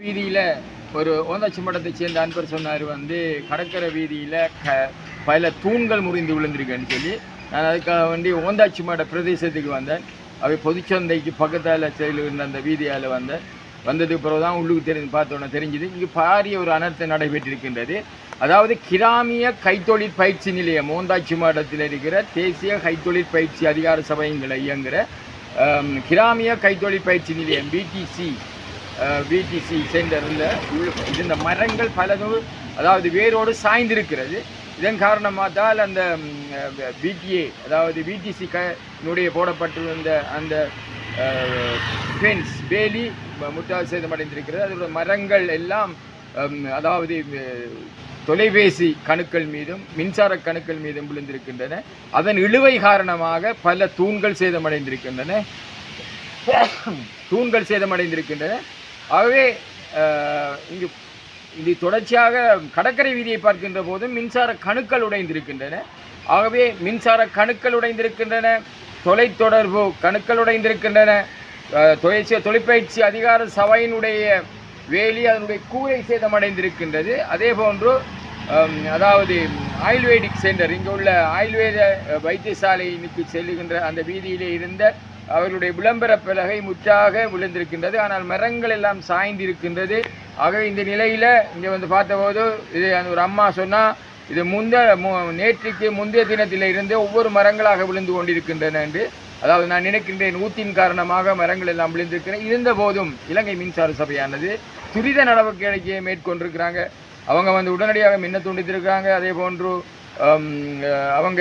வீதியில் ஒரு ஓந்தாச்சி மடத்தை சேர்ந்த அன்பர் சொன்னார் வந்து கடற்கரை வீதியில் க பல தூண்கள் முறிந்து விழுந்திருக்கேன்னு சொல்லி நான் அதுக்காக வேண்டி ஓந்தாச்சி மட பிரதேசத்துக்கு வந்தேன். அவை பொதுச்சந்தைக்கு பக்கத்தால் செயல் இருந்த அந்த வீதியால் வந்தேன். வந்ததுக்கு பிறகு தான் உள்ளுக்கு தெரிஞ்சு பார்த்தோன்னே தெரிஞ்சுது. இங்கு பாரிய ஒரு அனர்த்தம் நடைபெற்றிருக்கின்றது. அதாவது கிராமிய கைத்தொழில் பயிற்சி நிலையம் ஓந்தாச்சி மாவட்டத்தில் இருக்கிற தேசிய கைத்தொழில் பயிற்சி அதிகார சபைங்களை இயங்குகிற கிராமிய கைத்தொழில் பயிற்சி நிலையம் பிடிசி பிடிசி சென்டரில் இந்த மரங்கள் பலதும் அதாவது வேரோடு சாய்ந்திருக்கிறது. இதன் காரணமாக தான் அந்த பிடிஏ அதாவது பிடிசி கனுடைய போடப்பட்டிருந்த அந்த ஃபென்ஸ் வேலி முட்டாள் சேதமடைந்திருக்கிறது. அதோட மரங்கள் எல்லாம் அதாவது தொலைபேசி கணுக்கள் மீதும் மின்சார கணுக்கள் மீதும் விழுந்திருக்கின்றன. அதன் இழுவை காரணமாக பல தூண்கள் சேதமடைந்திருக்கின்றன. தூண்கள் சேதமடைந்திருக்கின்றன. ஆகவே இங்கு இது தொடர்ச்சியாக கடற்கரை வீதியை பார்க்கின்ற போதும் மின்சார கணுக்கள் உடைந்திருக்கின்றன. ஆகவே மின்சார கணுக்கள் உடைந்திருக்கின்றன தொலைத்தொடர்பு கணுக்கள் உடைந்திருக்கின்றன அஹ், தொலைச்சி தொலைப்பயிற்சி அதிகார சபையினுடைய வேலி அதனுடைய கூரை சேதமடைந்திருக்கின்றது அதே போன்று அதாவது ஆயுர்வேதிக் சென்டர் இங்கே உள்ள ஆயுர்வேத அஹ், வைத்தியசாலைக்கு செல்லுகின்ற அந்த வீதியிலே இருந்த அவர்களுடைய விளம்பர பலகை முற்றாக விழுந்திருக்கின்றது ஆனால் மரங்கள் எல்லாம் சாய்ந்திருக்கின்றது. ஆகவே இந்த நிலையில் இங்கே வந்து பார்த்தபோது இது ஒரு அம்மா சொன்னால் இது முந்த மு- நேற்றுக்கு முந்தைய தினத்தில் இருந்து ஒவ்வொரு மரங்களாக விழுந்து கொண்டிருக்கின்றன என்று. அதாவது நான் நினைக்கின்றேன் ஊத்தின் காரணமாக மரங்கள் எல்லாம் விழுந்திருக்கிறேன் இருந்த போதும் இலங்கை மின்சார சபையானது துரித நடவடிக்கையை மேற்கொண்டிருக்கிறாங்க. அவங்க வந்து உடனடியாக மின்ன துண்டித்திருக்கிறாங்க. அதே போன்று அவங்க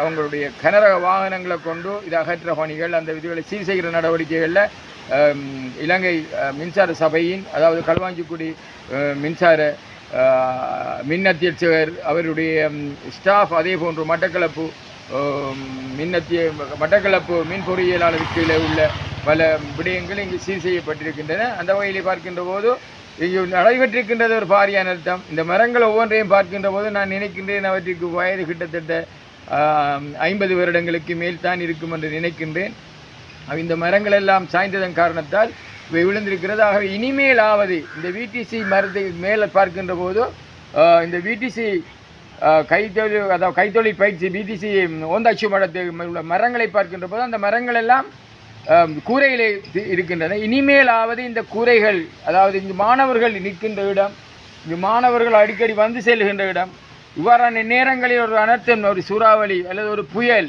அவங்களுடைய கனரக வாகனங்களை கொண்டு இதை அகற்ற பணிகள் அந்த விதிகளை சீர் செய்கிற நடவடிக்கைகளில் இலங்கை மின்சார சபையின் அதாவது களுவாஞ்சிக்குடி மின்சார மின் அத்தியட்சகர் அவருடைய ஸ்டாஃப் அதே போன்று மட்டக்களப்பு மின்னத்திய மின் அத்திய மட்டக்களப்பு மின் பொறியியலாளர் கீழே உள்ள பல விடயங்கள் இங்கு சீர் செய்யப்பட்டிருக்கின்றன. அந்த வகையில் பார்க்கின்ற போது நடைபெற்றிருக்கின்றது ஒரு பாரிய அனர்த்தம் இந்த மரங்கள் ஒவ்வொன்றையும் பார்க்கின்ற போது நான் நினைக்கின்றேன் அவற்றிற்கு வயது கிட்டத்தட்ட ஐம்பது வருடங்களுக்கு மேல் தான் இருக்கும் என்று நினைக்கின்றேன். இந்த மரங்கள் எல்லாம் சாய்ந்ததன் காரணத்தால் இவை விழுந்திருக்கிறது. ஆகவே இனிமேலாவது இந்த விடிசி மரத்தை மேலே பார்க்கின்ற போது இந்த விடிசி கைத்தொழில் அதாவது கைத்தொழில் பயிற்சி பிடிசி ஓந்தாட்சி மடத்தை உள்ள மரங்களை பார்க்கின்ற போது அந்த மரங்கள் எல்லாம் கூரையிலே இருக்கின்றன. இனிமேலாவது இந்த கூரைகள் அதாவது இங்கு மாணவர்கள் நிற்கின்ற இடம் இங்கு மாணவர்கள் அடிக்கடி வந்து செல்கின்ற இடம் இவ்வாறான நேரங்களில் ஒரு அனர்த்தம் ஒரு சூறாவளி அல்லது ஒரு புயல்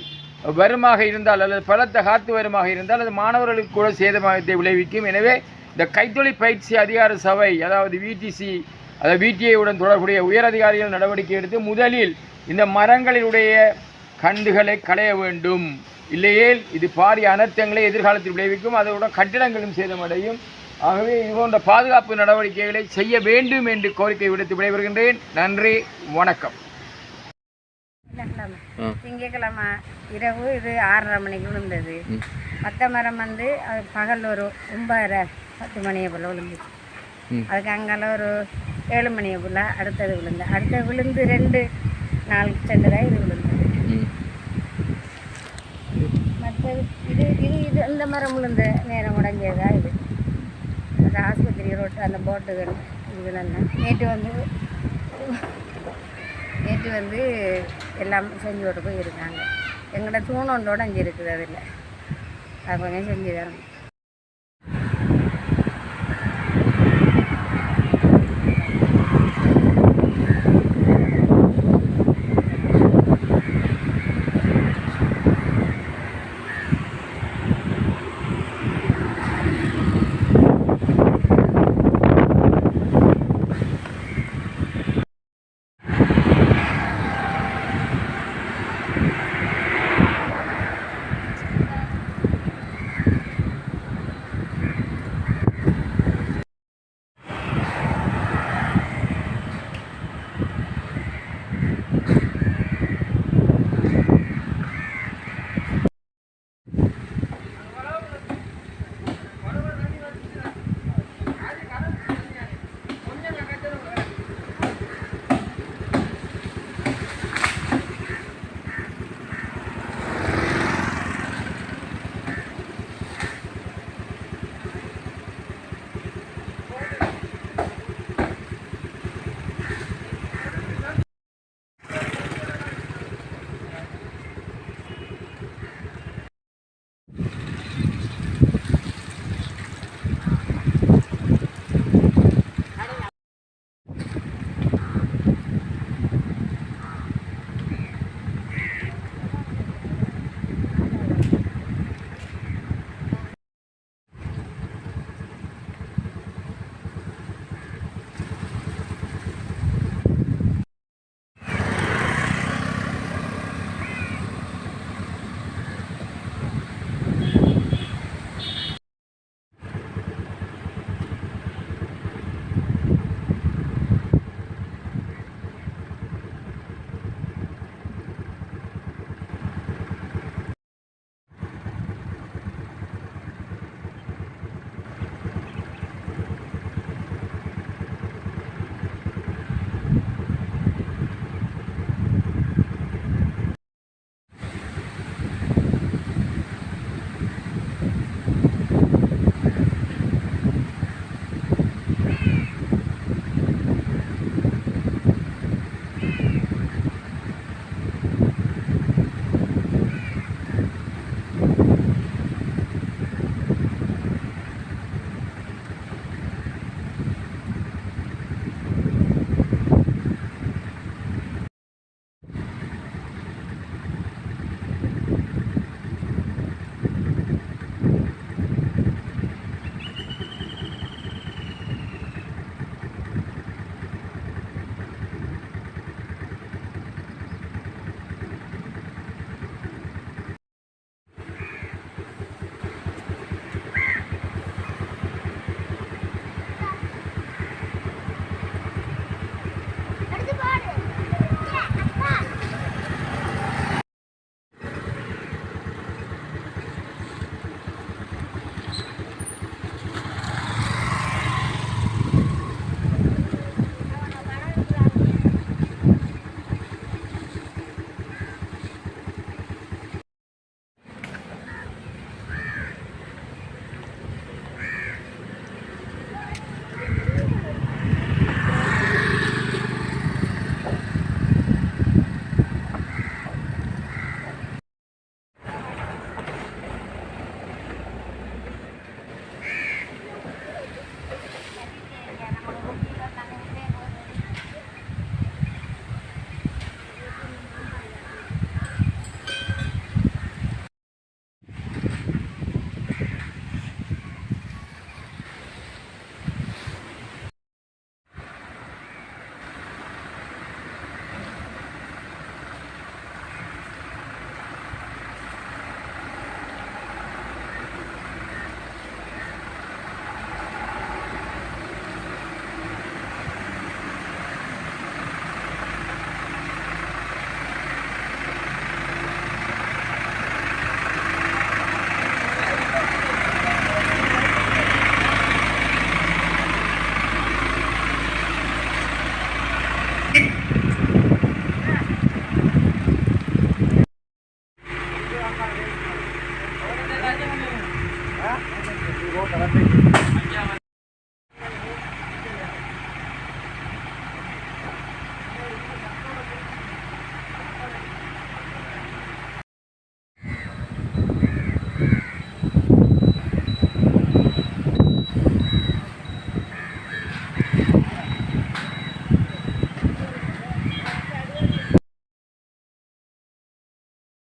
வருமாக இருந்தால் அல்லது பலத்த காத்து வருமாக இருந்தால் அது மாணவர்களுக்கு கூட சேதமாகத்தை விளைவிக்கும். எனவே இந்த கைத்தொழில் பயிற்சி அதிகார சபை அதாவது விடிசி அதாவது VTA உடன் தொடர்புடைய உயர் அதிகாரிகள் நடவடிக்கை எடுத்து முதலில் இந்த மரங்களினுடைய கண்டுகளை களைய வேண்டும். இல்லையேல் இது பாரிய அனர்த்தங்களை எதிர்காலத்தில் விளைவிக்கும் அதனுடன் கட்டிடங்களும் சேதமடையும். ஆகவே இது போன்ற பாதுகாப்பு நடவடிக்கைகளை செய்ய வேண்டும் என்று கோரிக்கை விடுத்து விடைபெறுகின்றேன். நன்றி வணக்கம். திங்கக்கிழமை இரவு இது ஆறரை மணிக்கு விழுந்தது. மற்ற மரம் வந்து அது பகல் ஒரு ஒன்பதரை பத்து மணியை போல் விழுந்துச்சு அதுக்கு அங்கால ஒரு ஏழு மணியை போல் அடுத்தது விழுந்து அடுத்தது விழுந்து ரெண்டு நாலு செண்டு தான் இது இது இது இது இந்த மரம் விழுந்த நேரம் உடஞ்சதா இது? அந்த ஆஸ்பத்திரி ரோட்டு அந்த போட்டுகள் இதுலெல்லாம். நேற்று வந்து நேற்று வந்து எல்லாம் செஞ்சுட்டு போய் இருக்காங்க எங்களோட தூணொண்டோட அங்கே இருக்குது அதில். அது கொஞ்சம் செஞ்சு தரணும்